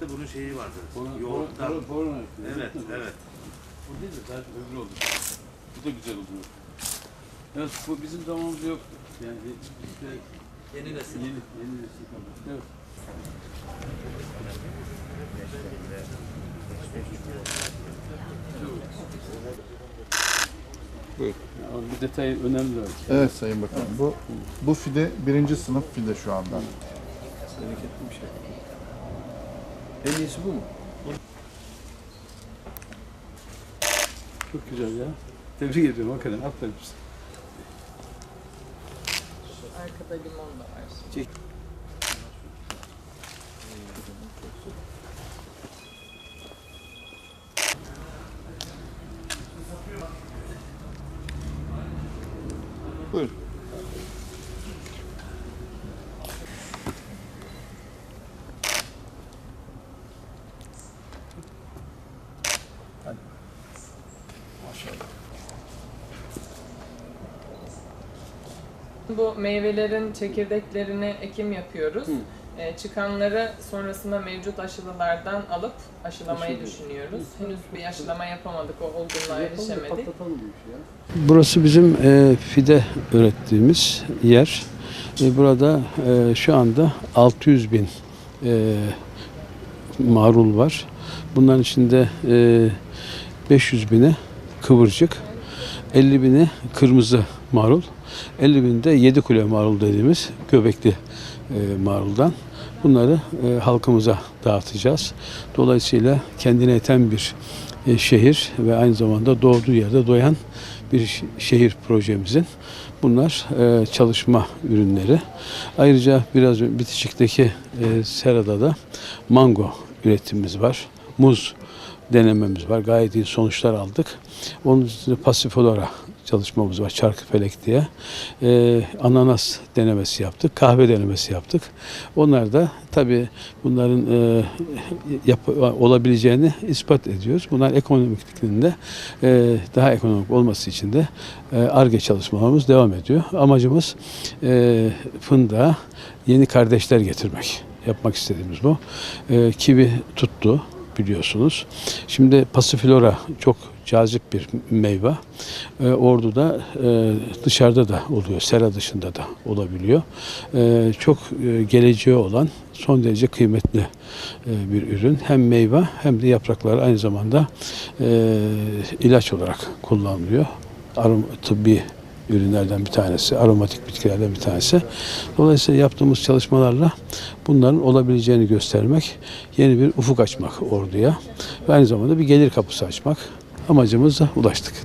de bunun şeyi vardı. Korona, Yoğurttan. korona, korona. Evet, evet. Bu değil de zaten öbürü oldu. Bu da güzel oluyor. Evet, bu bizim zamanımızda yoktu. Yani işte Yeni nesil. yeni, yeni nesil kaldı. Evet. Buyur. Yani bir detay önemli var. Evet Sayın Bakanım. Bu bu fide birinci sınıf fide şu anda. Bereketli bir şey. En iyisi bu mu? Çok güzel ya. Tebrik ediyorum hakikaten. Aferin size. Arkada limon da var. Buyur. Bu meyvelerin çekirdeklerine ekim yapıyoruz. Ee, çıkanları sonrasında mevcut aşılılardan alıp aşılamayı Aşılıyor. düşünüyoruz. Henüz bir aşılama yapamadık, o olgunluğa erişemedik. Burası bizim e, fide ürettiğimiz yer. E, burada e, şu anda 600 bin e, marul var. Bunların içinde e, 500 bini kıvırcık, 50 bini kırmızı marul, 50 bini de 7 kule marul dediğimiz göbekli e, maruldan. Bunları e, halkımıza dağıtacağız. Dolayısıyla kendine yeten bir e, şehir ve aynı zamanda doğduğu yerde doyan bir şehir projemizin bunlar çalışma ürünleri. Ayrıca biraz bitişikteki serada da mango üretimimiz var. Muz denememiz var. Gayet iyi sonuçlar aldık. Onun üstünde pasiflora çalışmamız var. Çarkıfelek diye. Ee, ananas denemesi yaptık. Kahve denemesi yaptık. Onlar da tabii bunların e, yap- olabileceğini ispat ediyoruz. Bunlar ekonomikliğinde e, daha ekonomik olması için de ARGE çalışmalarımız devam ediyor. Amacımız e, fındığa yeni kardeşler getirmek. Yapmak istediğimiz bu. E, kivi tuttu biliyorsunuz. Şimdi pasiflora çok cazip bir meyve. E, Ordu'da e, dışarıda da oluyor, sera dışında da olabiliyor. E, çok e, geleceği olan son derece kıymetli e, bir ürün. Hem meyve hem de yaprakları aynı zamanda e, ilaç olarak kullanılıyor. Arom tıbbi ürünlerden bir tanesi, aromatik bitkilerden bir tanesi. Dolayısıyla yaptığımız çalışmalarla bunların olabileceğini göstermek, yeni bir ufuk açmak orduya ve aynı zamanda bir gelir kapısı açmak amacımıza ulaştık.